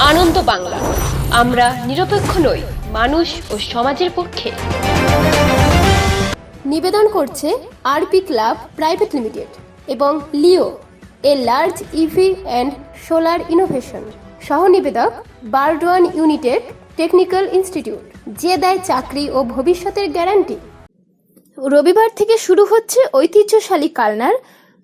আনন্দ বাংলা। আমরা নিরপেক্ষ নই, মানুষ ও সমাজের পক্ষে। নিবেদন করছে আরপি ক্লাব প্রাইভেট লিমিটেড এবং Leo, a large EV and solar innovation. সহ নিবেদক বারডোয়ান ইউনিটেড টেকনিক্যাল ইনস্টিটিউট, যে দেয় চাকরি ও ভবিষ্যতের গ্যারান্টি। রবিবার থেকে শুরু হচ্ছে ঐতিহ্যশালী কালনার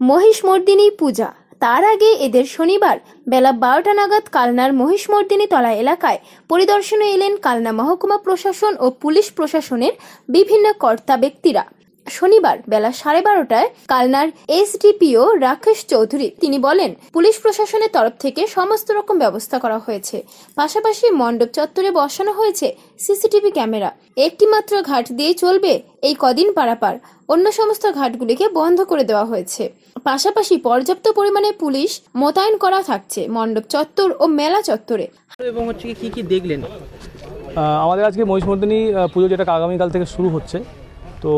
মহিষমর্দিনী পূজা। তার আগে এদের শনিবার বেলা বারোটা নাগাদ কালনার মহিষমর্দিনী তলা এলাকায় পরিদর্শনে এলেন কালনা মহকুমা প্রশাসন ও পুলিশ প্রশাসনের বিভিন্ন কর্তা ব্যক্তিরা। শনিবার বেলা সাড়ে বারোটায় কালনার এসডিপিও রাকেশ চৌধুরী তিনি বলেন পুলিশ প্রশাসনের তরফ থেকে সমস্ত রকম ব্যবস্থা করা হয়েছে। পাশাপাশি মণ্ডপ চত্বরে বসানো হয়েছে সিসিটিভি ক্যামেরা। একটি মাত্র ঘাট দিয়ে চলবে এই কদিন পারাপার। অন্য সমস্ত ঘাটগুলিকে বন্ধ করে দেওয়া হয়েছে। পাশাপাশি পর্যাপ্ত পরিমাণে পুলিশ মোতায়েন করা থাকছে মণ্ডপ চত্বর ও মেলা চত্বরে। এবং হচ্ছে কি কি দেখলেন? আমাদের আজকে মহিষমর্দিনী পুজো যেটা আগামীকাল থেকে শুরু হচ্ছে তো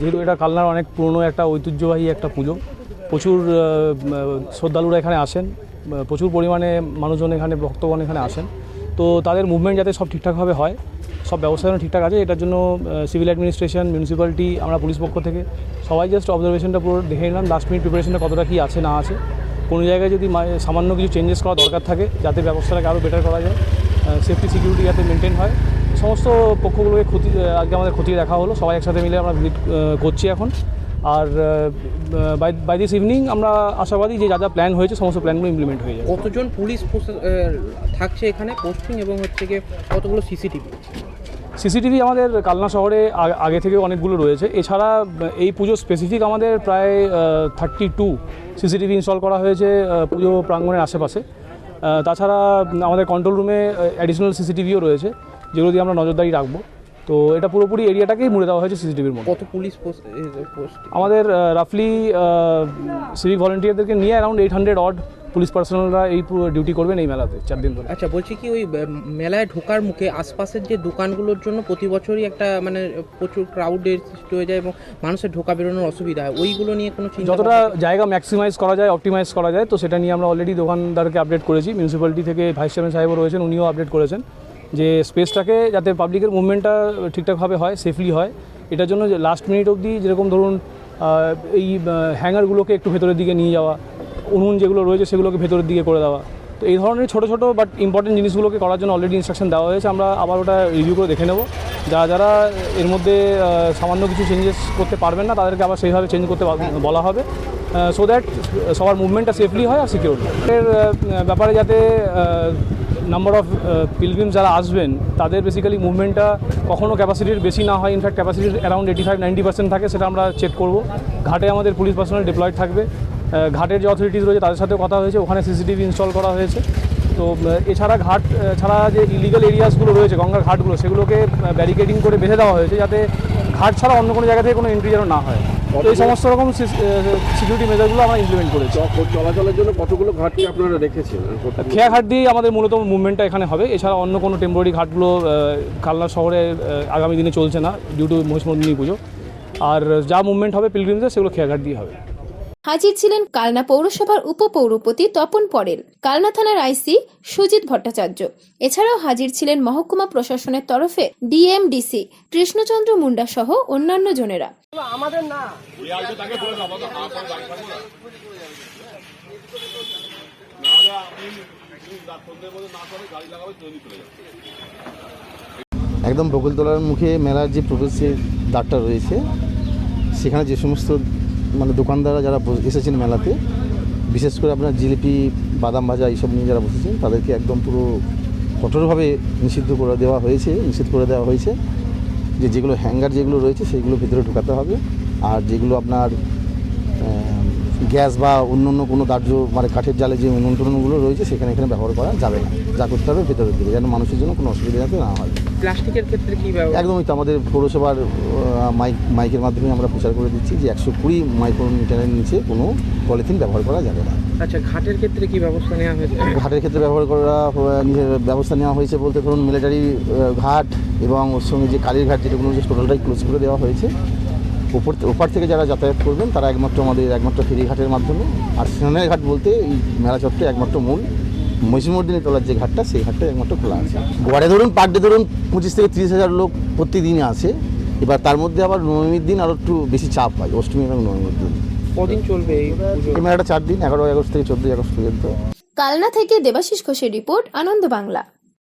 যেহেতু এটা কালনার অনেক পুরনো একটা ঐতিহ্যবাহী একটা পুজো, প্রচুর শ্রদ্ধালুরা এখানে আসেন প্রচুর পরিমাণে মানুষজন এখানে, ভক্তগণ এখানে আসেন। তো তাদের মুভমেন্ট যাতে সব ঠিকঠাকভাবে হয়, সব ব্যবস্থা যেন ঠিকঠাক আছে, এটার জন্য সিভিল অ্যাডমিনিস্ট্রেশন মিউনিসিপ্যালিটি আমরা পুলিশ পক্ষ থেকে সবাই জাস্ট অবজারভেশনটা পুরো দেখে নিলাম লাস্ট মিনিট প্রিপারেশনটা কতটা কী আছে, না আছে। কোনো জায়গায় যদি সামান্য কিছু চেঞ্জেস করা দরকার থাকে, যাতে ব্যবস্থাটাকে আরও বেটার করা যায় সেফটি সিকিউরিটি যাতে মেনটেন হয় সমস্ত পক্ষগুলোকে ক্ষতি আজকে আমাদের খতিয়ে দেখা হলো। সবাই একসাথে মিলে আমরা ভিজিট করছি এখন। আর বাই বাই দিস ইভিনিং আমরা আশাবাদী যে যা যা প্ল্যান হয়েছে সমস্ত প্ল্যানগুলো ইমপ্লিমেন্ট হয়ে যাবে। কতজন পুলিশ থাকছে এখানে পোস্টিং এবং হচ্ছে গিয়ে কতগুলো সিসিটিভি সিসিটিভি আমাদের কালনা শহরে আগে থেকে অনেকগুলো রয়েছে। এছাড়া এই পুজো স্পেসিফিক আমাদের প্রায় থার্টি টু সিসিটিভি ইনস্টল করা হয়েছে পুজো প্রাঙ্গণের আশেপাশে। তাছাড়া আমাদের কন্ট্রোল রুমে অ্যাডিশনাল সিসিটিভিও রয়েছে। যেগুলো দিয়ে আমরা নজরদারি রাখব। তো এটা পুরোপুরি এরিয়াটাকেই মুড়ে দেওয়া হয়েছে সিসিটিভির মধ্যে। কত পুলিশ পোস্ট আমাদের রাফলি সিভিক ভলেন্টিয়ারদেরকে নিয়ে around eight hundred odd police পার্সোনালরা এই পুরো ডিউটি করবেন এই মেলাতে চার দিন ধরে। আচ্ছা বলছি কি ওই মেলায় ঢোকার মুখে আশপাশের যে দোকানগুলোর জন্য প্রতি বছরই একটা মানে প্রচুর ক্রাউডের সৃষ্টি হয়ে যায় এবং মানুষের ঢোকা বেরোনোর অসুবিধা হয়। ওইগুলো নিয়ে কোনো যতটা জায়গা ম্যাক্সিমাইজ করা যায় অপটিমাইজ করা যায় তো সেটা নিয়ে আমরা অলরেডি দোকানদারকে আপডেট করেছি। মিউনিসিপ্যালিটি থেকে ভাইস চেয়ারম্যান সাহেবও রয়েছেন উনিও আপডেট করেছেন। যে স্পেসটাকে যাতে পাবলিকের মুভমেন্টটা ঠিকঠাকভাবে হয় সেফলি হয়, এটার জন্য যে লাস্ট মিনিট অবধি যেরকম ধরুন এই হ্যাঙ্গারগুলোকে একটু ভেতরের দিকে নিয়ে যাওয়া, উনুন যেগুলো রয়েছে সেগুলোকে ভেতরের দিকে করে দেওয়া। তো এই ধরনের ছোটো ছোটো বাট ইম্পর্টেন্ট জিনিসগুলোকে করার জন্য অলরেডি ইনস্ট্রাকশন দেওয়া হয়েছে। আমরা আবার ওটা রিভিউ করে দেখে নেব। যারা যারা এর মধ্যে সামান্য কিছু চেঞ্জেস করতে পারবেন না, তাদেরকে আবার সেইভাবে চেঞ্জ করতে বলা হবে। সো দ্যাট সবার মুভমেন্টটা সেফলি হয় আর সিকিউর এর ব্যাপারে যাতে নাম্বার অফ পিলগ্রিম যারা আসবেন, তাদের বেসিক্যালি মুভমেন্টটা কখনও ক্যাপাসিটির বেশি না হয়। In fact ক্যাপাসিটির around eighty five ninety percent থাকে, সেটা আমরা চেক করব। ঘাটে আমাদের পুলিশ পার্সোনাল ডিপ্লয়েড থাকবে। ঘাটের যে অথরিটিস রয়েছে, তাদের সাথে কথা হয়েছে। ওখানে সিসিটিভি ইনস্টল করা হয়েছে। তো এছাড়া ঘাট ছাড়া যে ইলিগাল এরিয়াসগুলো রয়েছে, গঙ্গার ঘাটগুলো, সেগুলোকে ব্যারিকেডিং করে বেঁধে দেওয়া হয়েছে, যাতে ঘাট ছাড়া অন্য কোনো জায়গা থেকে কোনো এন্ট্রি যেন না হয়। তো এই সমস্ত রকম সিকিউরিটি মেজারগুলো আমরা ইমপ্লিমেন্ট করেছি। চলাচলের জন্য কতগুলো ঘাটকে আপনারা রেখেছেন? খেয়া ঘাট খেয়াঘাট দিয়ে আমাদের মূলত মুভমেন্টটা এখানে হবে। এছাড়া অন্য কোনো টেম্পোরারি ঘাটগুলো কালনা শহরে আগামী দিনে চলছে না ডিউ টু মহিষ্মী পুজো। আর যা মুভমেন্ট হবে পিলগ্রিমসের সেগুলো খেয়াঘাট দিয়ে হবে। হাজির ছিলেন কালনা পৌরসভার উপপৌরপতি তপন পরেল। কালনা থানার আইসি সুজিত ভট্টাচার্য। এছাড়াও হাজির ছিলেন মহকুমা প্রশাসনের তরফে ডিএমডিসি কৃষ্ণচন্দ্র মুন্ডা সহ অন্যান্য জনেরা। একদম বকুলতলার মুখে মেলার যে প্রবেশের দ্বারটা রয়েছে সেখানে যে সমস্ত মানে দোকানদাররা যারা এসেছেন মেলাতে, বিশেষ করে আপনার জিলিপি, বাদাম ভাজা এইসব নিয়ে যারা বসেছেন, তাদেরকে একদম পুরো কঠোরভাবে নিষিদ্ধ করে দেওয়া হয়েছে, নিষিদ্ধ করে দেওয়া হয়েছে। যে যেগুলো হ্যাঙ্গার যেগুলো রয়েছে, সেগুলো ভিতরে ঢোকাতে হবে। আর যেগুলো আপনার গ্যাস বা অন্য অন্য কোনো দাহ্য মানে কাঠের জালে যে উনুন রয়েছে, সেখানে এখানে ব্যবহার করা যাবে না। যা করতে হবে ভেতরের দিকে, যেন মানুষের জন্য কোনো অসুবিধা যাতে না হয়। প্লাস্টিকের ক্ষেত্রে কি ব্যবহার? একদমই তো আমাদের পৌরসভার মাইক মাইকের মাধ্যমে আমরা প্রচার করে দিচ্ছি যে একশো কুড়ি মাইক্রোমিটারের নিচে কোনো পলিথিন ব্যবহার করা যাবে না। আচ্ছা ঘাটের ক্ষেত্রে কি ব্যবস্থা নেওয়া হয়েছে? ঘাটের ক্ষেত্রে ব্যবহার করা ব্যবস্থা নেওয়া হয়েছে বলতে ধরুন মিলিটারি ঘাট এবং ওর সঙ্গে যে কালীর ঘাট যেগুলো রয়েছে টোটালটাই ক্লোজ করে দেওয়া হয়েছে। ওপর ওপার থেকে যারা যাতায়াত করবেন তারা একমাত্র আমাদের একমাত্র ফেরি ঘাটের মাধ্যমে। আর স্নানের ঘাট বলতে এই মেলা চত্বরে একমাত্র মূল। মহিষমর্দিনী তলার যে ঘাটটা সেই ঘাটটা একমাত্র খোলা আছে। গড়ে ধরুন পার ডে ধরুন পঁচিশ থেকে তিরিশ হাজার লোক প্রতিদিনই আসে। এবার তার মধ্যে আবার নবমীর দিন আরও একটু বেশি চাপ হয় অষ্টমী এবং নবমীর দিন। কদিন চলবে এই মেলাটা চার দিন এগারো আগস্ট থেকে চোদ্দই আগস্ট পর্যন্ত। কালনা থেকে দেবাশিস ঘোষের রিপোর্ট আনন্দ বাংলা।